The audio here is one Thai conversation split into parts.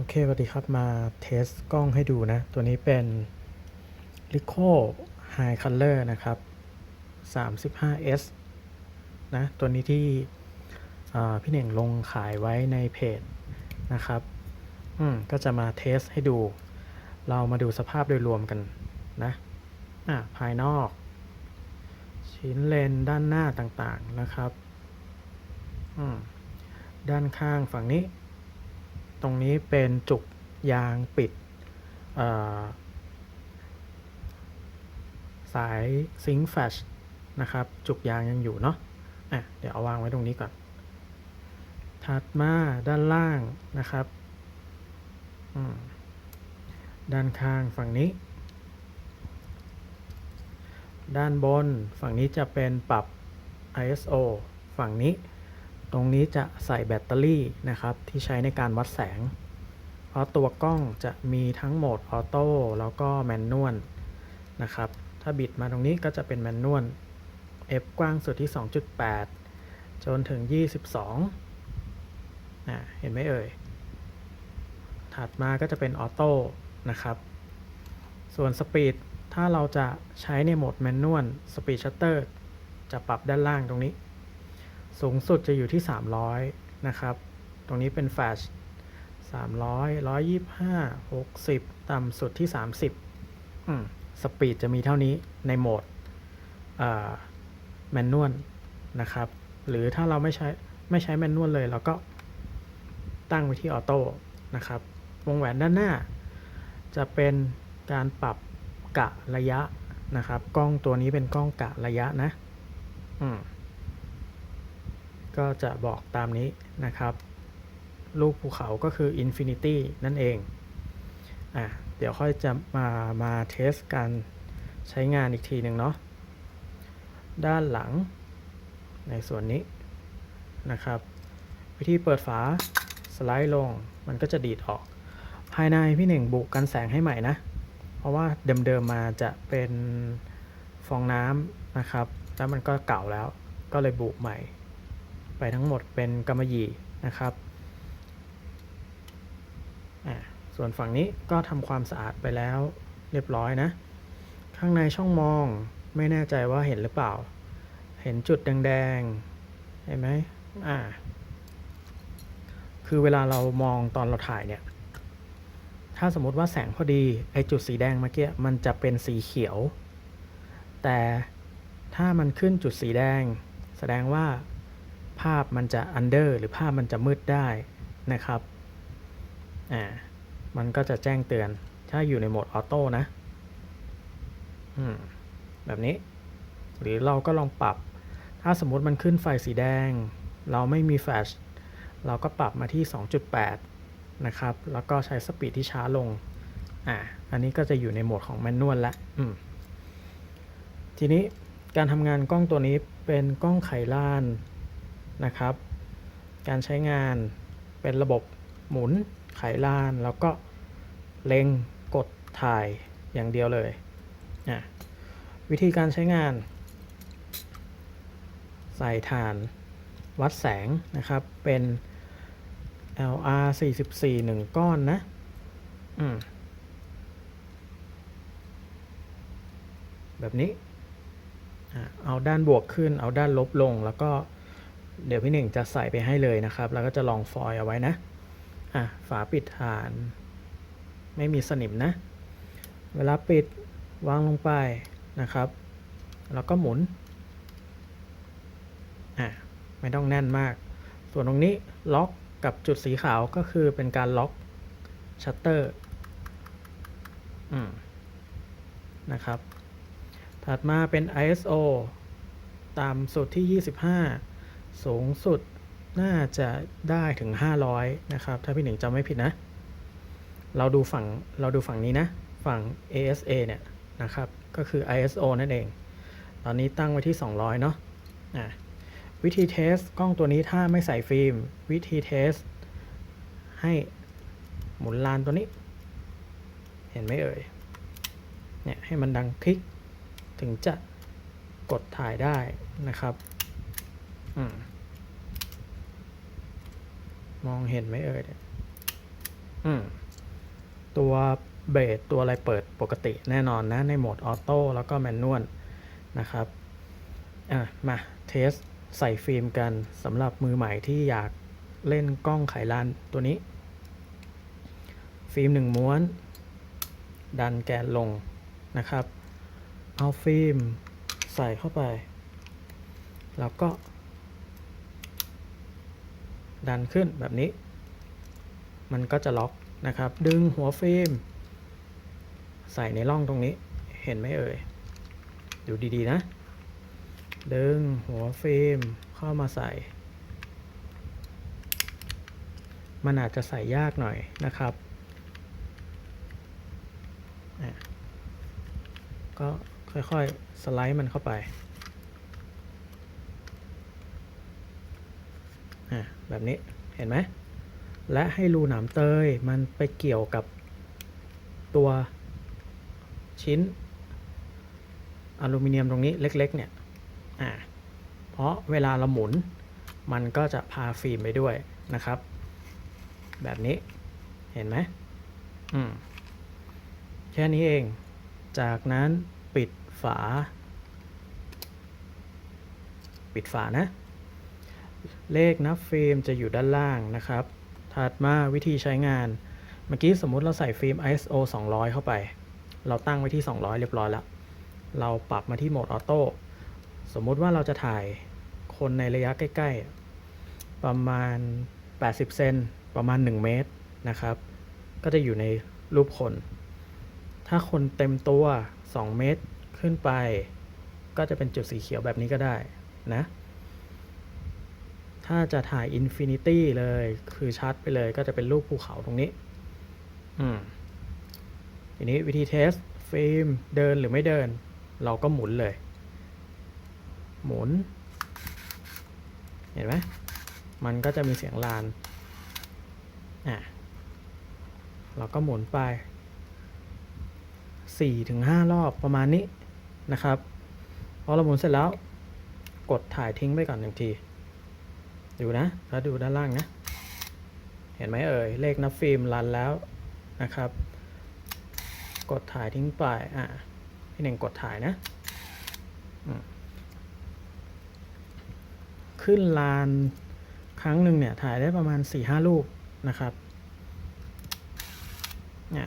โอเคสวัสดีครับ มาเทสกล้องให้ดูนะ ตัวนี้เป็น l i c o High Color นะครับ 35S นะ ตัวนี้ที่พี่เหน่งลงขายไว้ในเพจนะครับ อืม ก็จะมาเทสให้ดู เรามาดูสภาพโดยรวมกันนะ อ่าภายนอก ชิ้นเลนด้านหน้าต่างๆนะครับ อืม ด้านข้างฝั่งนี้ ตรงนี้เป็นจุกยางปิดสายซิงค์แฟชนะครับ จุกยางยังอยู่เนาะอะเดี๋ยวเอาวางไว้ตรงนี้ก่อน ถัดมาด้านล่างนะครับ ด้านข้างฝั่งนี้ ด้านบนฝั่งนี้จะเป็นปรับ ISO ฝั่งนี้ ตรงนี้จะใส่แบตเตอรี่นะครับที่ใช้ในการวัดแสง เพราะตัวกล้องจะมีทั้งโหมดออโต้แล้วก็แมนนวลนะครับ ถ้าบิดมาตรงนี้ก็จะเป็นแมนนวล f กว้างสุดที่ 2.8 จนถึง 22อะเห็นไหมเอ่ย ถัดมาก็จะเป็นออโต้นะครับ ส่วนสปีดถ้าเราจะใช้ในโหมดแมนนวลสปีดชัตเตอร์จะปรับด้านล่างตรงนี้ สูงสุดจะอยู่ที่ 300 นะครับ ตรงนี้เป็นแฟช300 125 60 ต่ำสุดที่ 30อืมสปีดจะมีเท่านี้ในโหมดแมนนวลนะครับ หรือถ้าเราไม่ใช้ไม่ใช้แมนนวลเลยเราก็ตั้งไว้ที่ออโต้นะครับ วงแหวนด้านหน้า จะเป็นการปรับกะระยะนะครับ กล้องตัวนี้เป็นกล้องกะระยะนะ อืม ก็จะบอกตามนี้นะครับ ลูกภูเขาก็คือ Infinity นั่นเองอะเดี๋ยวค่อยจะมามาเทสการใช้งานอีกทีหนึ่งเนาะด้านหลังในส่วนนี้นะครับ วิธีเปิดฝาสไลด์ลงมันก็จะดีดออก ภายในพี่หนึ่งบุกกันแสงให้ใหม่นะ เพราะว่าเดิมๆมาจะเป็นฟองน้ำนะครับ แล้วมันก็เก่าแล้วก็เลยบุกใหม่ ไปทั้งหมดเป็นกำมะหยี่นะครับ ส่วนฝั่งนี้ก็ทำความสะอาดไปแล้วเรียบร้อยนะ ข้างในช่องมองไม่แน่ใจว่าเห็นหรือเปล่า เห็นจุดแดงๆ เห็นไหมอ่า คือเวลาเรามองตอนเราถ่ายเนี่ย ถ้าสมมติว่าแสงพอดี ไอจุดสีแดงเมื่อกี้มันจะเป็นสีเขียว แต่ถ้ามันขึ้นจุดสีแดง แสดงว่า ภาพมันจะอันเดอร์หรือภาพมันจะมืดได้นะครับอ่ามันก็จะแจ้งเตือนถ้าอยู่ในโหมดออโต้นะอืมแบบนี้ หรือเราก็ลองปรับ ถ้าสมมติมันขึ้นไฟสีแดง เราไม่มีแฟลชเราก็ปรับมาที่ 2.8 นะครับ แล้วก็ใช้สปีดที่ช้าลงอ่าอันนี้ก็จะอยู่ในโหมดของแมนนวลละอืมทีนี้การทำงานกล้องตัวนี้เป็นกล้องไขลาน นะครับ การใช้งานเป็นระบบหมุนไขลาน แล้วก็เล็งกดถ่ายอย่างเดียวเลยอะวิธีการใช้งาน ใส่ฐานวัดแสงนะครับเป็น LR 44หนึ่งก้อนนะอืมแบบนี้ เอาด้านบวกขึ้น เอาด้านลบลง แล้วก็ เดี๋ยวพี่หนึ่งจะใส่ไปให้เลยนะครับ แล้วก็จะลองฟอยล์เอาไว้นะ อะ ฝาปิดฐาน ไม่มีสนิมนะ เวลาปิดวางลงไปนะครับ แล้วก็หมุน อะ ไม่ต้องแน่นมาก ส่วนตรงนี้ล็อกกับจุดสีขาวก็คือเป็นการล็อกชัตเตอร์ อืม นะครับ ถัดมาเป็น ISO ต่ำสุดที่ 25 สูงสุดน่าจะได้ถึง 500 นะครับ ถ้าพี่หนึ่งจำไม่ผิดนะ เราดูฝั่งเราดูฝั่งนี้นะ ฝั่ง ASA เนี่ยนะครับ ก็คือ ISO นั่นเอง ตอนนี้ตั้งไว้ที่ 200 เนาะะวิธีเทสกล้องตัวนี้ถ้าไม่ใส่ฟิล์ม วิธีเทส ให้หมุนลานตัวนี้ เห็นไหมเอ่ย เนี่ยให้มันดังคลิกถึงจะกดถ่ายได้นะครับ มองเห็นไหมเอ่ยเนี่ยอืมตัวเบสตัวอะไรเปิดปกติแน่นอนนะ ในโหมดออโต้แล้วก็แมนนวลนะครับ อะ มาเทสใส่ฟิล์มกันสำหรับมือใหม่ที่อยากเล่นกล้องไขลานตัวนี้ ฟิล์มหนึ่งม้วน ดันแกนลงนะครับ เอาฟิล์มใส่เข้าไป แล้วก็ ดันขึ้นแบบนี้ มันก็จะล็อกนะครับ ดึงหัวฟิล์ม ใส่ในร่องตรงนี้เห็นไหมเอ่ย ดูดีๆนะ ดึงหัวฟิล์มเข้ามาใส่ มันอาจจะใส่ยากหน่อยนะครับ ก็ค่อยๆ สไลด์มันเข้าไปอะ แบบนี้เห็นไหมและให้รูหนามเตยมันไปเกี่ยวกับตัวชิ้นอลูมิเนียมตรงนี้เล็กๆเนี่ยอ่าเพราะเวลาเราหมุนมันก็จะพาฟิล์มไปด้วยนะครับ แบบนี้เห็นไหมอืมแค่นี้เอง จากนั้นปิดฝา ปิดฝานะ เลขนับเฟิล์มจะอยู่ด้านล่างนะครับ ถัดมาวิธีใช้งาน เมื่อกี้สมมุติเราใส่ฟิล์ม ISO 200 เข้าไป เราตั้งไว้ที่ 200 เรียบร้อยแล้ว เราปรับมาที่โหมดออโต้ สมมุติว่าเราจะถ่ายคนในระยะใกล้ ๆ ประมาณ 80 เซน ประมาณ 1 เมตรนะครับ ก็จะอยู่ในรูปคน ถ้าคนเต็มตัว 2 เมตรขึ้นไป ก็จะเป็นจุดสีเขียวแบบนี้ก็ได้นะ ถ้าจะถ่ายอินฟินิตี้เลย คือชัดไปเลยก็จะเป็นรูปภูเขาตรงนี้ อืมทีนี้วิธีเทสฟิล์มเดินหรือไม่เดิน เราก็หมุนเลย หมุน เห็นไหมมันก็จะมีเสียงลานอะเราก็หมุนไป4-5ถึงรอบประมาณนี้นะครับพอเราหมุนเสร็จแล้ว กดถ่ายทิ้งไปก่อนหนึ่งที ดูนะแล้วดูด้านล่างนะ เห็นไหมเอ่ย เลขนับฟิล์มรันแล้วนะครับ กดถ่ายทิ้งไป อะ พี่หนึ่งกดถ่ายนะ ขึ้นลานครั้งหนึ่งเนี่ย ถ่ายได้ประมาณ4ี่ห้ารูปนะครับอ่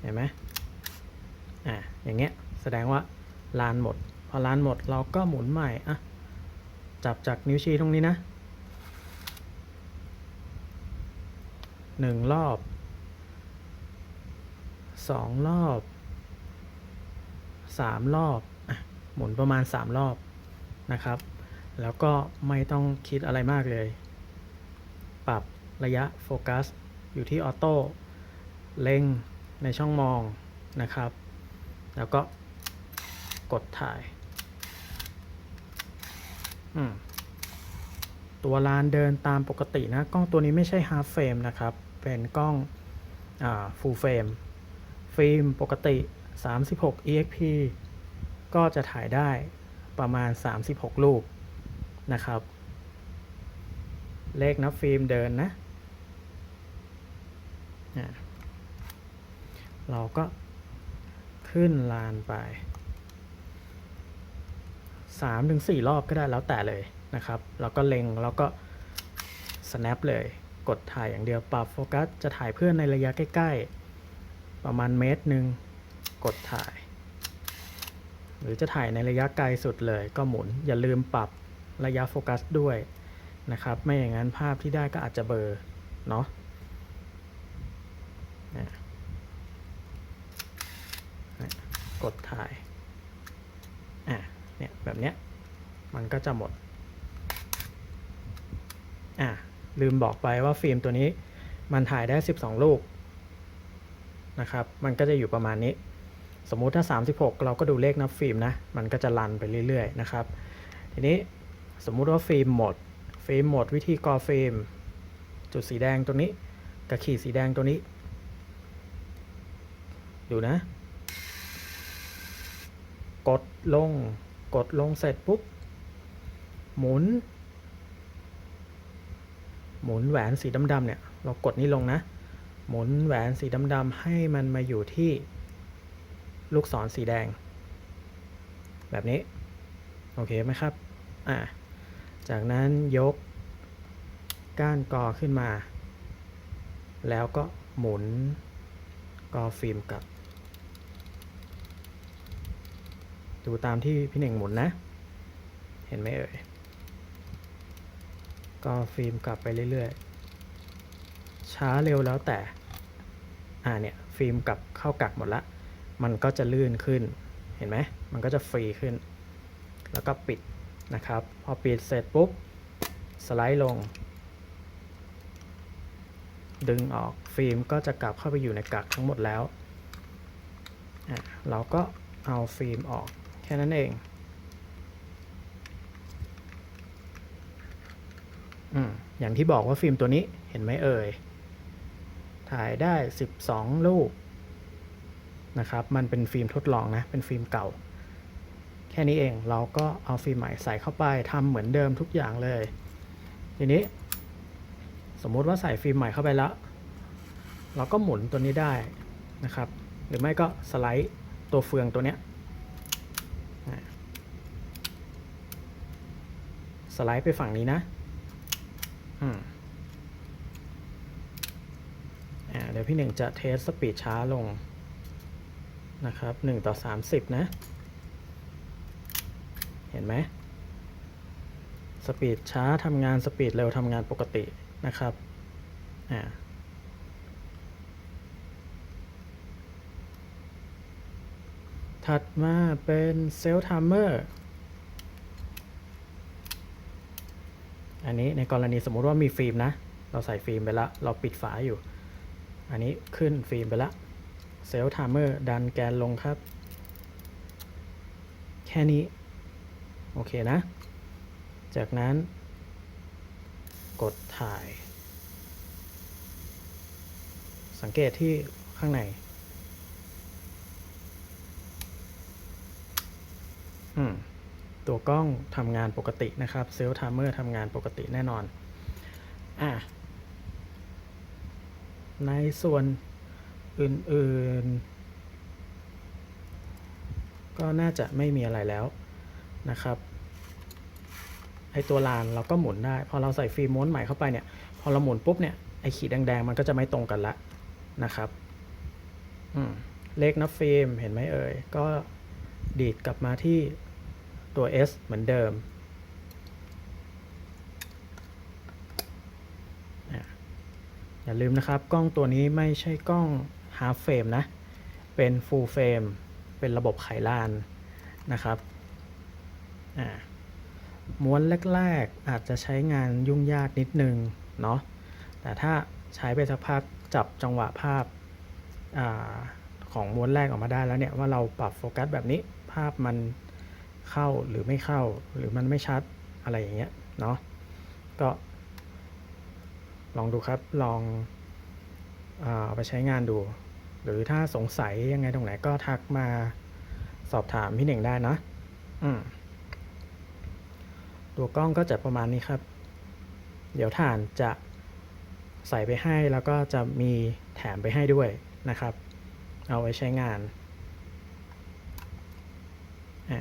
เห็นไหมอะอย่างเงี้ย แสดงว่าลานหมด พอลานหมดเราก็หมุนใหม่ อะ จับจากนิ้วชี้ตรงนี้นะหนึ่งรอบสองรอบสามรอบหมุนประมาณสามรอบนะครับ แล้วก็ไม่ต้องคิดอะไรมากเลย ปรับระยะโฟกัส อยู่ที่ออโต้เล็งในช่องมองนะครับ แล้วก็กดถ่าย ตัวลานเดินตามปกตินะ กล้องตัวนี้ไม่ใช่ half frame นะครับ เป็นกล้องอ full frame ฟิล์มปกติ 36 exp ก็จะถ่ายได้ประมาณ 36 รูปนะครับ เลขนับฟิล์มเดินนะ เราก็ขึ้นลานไป 3-4รอบก็ได้แล้วแต่เลยนะครับ แล้วก็เล็งแล้วก็ snap เลย กดถ่ายอย่างเดียวปรับโฟกัสจะถ่ายเพื่อนในระยะใกล้ ๆ ประมาณเมตรหนึ่งกดถ่าย หรือจะถ่ายในระยะไกลสุดเลยก็หมุน อย่าลืมปรับระยะโฟกัสด้วยนะครับ ไม่อย่างนั้นภาพที่ได้ก็อาจจะเบลอเนาะกดถ่าย เนี่ยแบบเนี้ยมันก็จะหมดอะลืมบอกไปว่าฟิล์มตัวนี้มันถ่ายได้ 12 ลูกนะครับมันก็จะอยู่ประมาณนี้ สมมุติถ้า 36 เราก็ดูเลขนับฟิล์มนะมันก็จะรันไปเรื่อยๆนะครับทีนี้สมมุติว่าฟิล์มหมด ฟิล์มหมดวิธีกอฟิล์มจุดสีแดงตัวนี้กับขีดสีแดงตัวนี้ ดูนะ กดลง กดลงเสร็จปุ๊บ หมุน หมุนแหวนสีดำๆเนี่ย เรากดนี้ลงนะ หมุนแหวนสีดำๆให้มันมาอยู่ที่ลูกศรสีแดง แบบนี้ โอเคไหมครับ อ่า จากนั้นยกก้านกอขึ้นมา แล้วก็หมุนกอฟิล์มกลับ ดูตามที่พี่หน่งหมุนนะ เห็นไหมเอ่ย ก็ฟิล์มกลับไปเรื่อยๆ ช้าเร็วแล้วแต่ อ่าเนี่ยฟิล์มกลับเข้ากักหมดละ มันก็จะลื่นขึ้น เห็นไหม มันก็จะฟรีขึ้น แล้วก็ปิดนะครับ พอปิดเสร็จปุ๊บ สไลด์ลง ดึงออก ฟิล์มก็จะกลับเข้าไปอยู่ในกักทั้งหมดแล้วอะเราก็เอาฟิล์มออก แค่นั้นเองอืมอย่างที่บอกว่าฟิล์มตัวนี้เห็นไหมเอ่ย ถ่ายได้ 12 ลูกนะครับ มันเป็นฟิล์มทดลองนะ เป็นฟิล์มเก่า แค่นี้เอง เราก็เอาฟิล์มใหม่ใส่เข้าไปทำเหมือนเดิมทุกอย่างเลย ทีนี้ สมมุติว่าใส่ฟิล์มใหม่เข้าไปแล้ว เราก็หมุนตัวนี้ได้นะครับ หรือไม่ก็สไลด์ตัวเฟืองตัวเนี้ยอะ สไลด์ไปฝั่งนี้นะอ่าเดี๋ยวพี่หนึ่งจะเทสสปีดช้าลงนะครับ1ต่อ 30 นะ เห็นไหมสปีดช้าทำงานสปีดเร็วทำงานปกตินะครับอ่าถัดมาเป็นเซลล์ไทม์เมอร์ อันนี้ในกรณีสมมุติว่ามีฟิล์มนะ เราใส่ฟิล์มไปแล้วเราปิดฝาอยู่ อันนี้ขึ้นฟิล์มไปแล้วเซลล์ไทม์เมอร์ดันแกนลงครับ แค่นี้ โอเคนะ จากนั้น กดถ่าย สังเกตที่ข้างในอืม ตัวกล้องทำงานปกตินะครับเซลล์ไทม์เมอร์ทำงานปกติแน่นอนอะในส่วนอื่นๆ ก็น่าจะไม่มีอะไรแล้วนะครับไอตัวลานเราก็หมุนได้ พอเราใส่ฟิล์มม้วนใหม่เข้าไปเนี่ย พอเราหมุนปุ๊บเนี่ยไอขีดแดงๆ มันก็จะไม่ตรงกันละนะครับอืมเลขนับฟิล์มเห็นไหมเอ่ย ก็ดีดกลับมาที่ ตัว S เหมือนเดิม อย่าลืมนะครับ กล้องตัวนี้ไม่ใช่กล้อง half frame นะ เป็น full frame เป็นระบบไขลานนะครับ ม้วนแรก ๆ อาจจะใช้งานยุ่งยากนิดนึงเนาะ แต่ถ้าใช้ไปสักพักจับจังหวะภาพอาของม้วนแรกออกมาได้แล้วเนี่ย ว่าเราปรับโฟกัสแบบนี้ภาพมัน เข้าหรือไม่เข้าหรือมันไม่ชัดอะไรอย่างเงี้ยเนาะก็ลองดูครับลองเอาไปใช้งานดู หรือถ้าสงสัยยังไงตรงไหนก็ทักมาสอบถามพี่หนึ่งได้นะอืมตัวกล้องก็จะประมาณนี้ครับ เดี๋ยวฐานจะใส่ไปให้แล้วก็จะมีแถมไปให้ด้วยนะครับ เอาไว้ใช้งานอ่า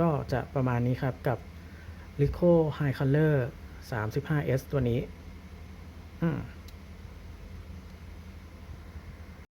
ก็จะประมาณนี้ครับกับ l i c o High Color 35S ตัวนี้ อืม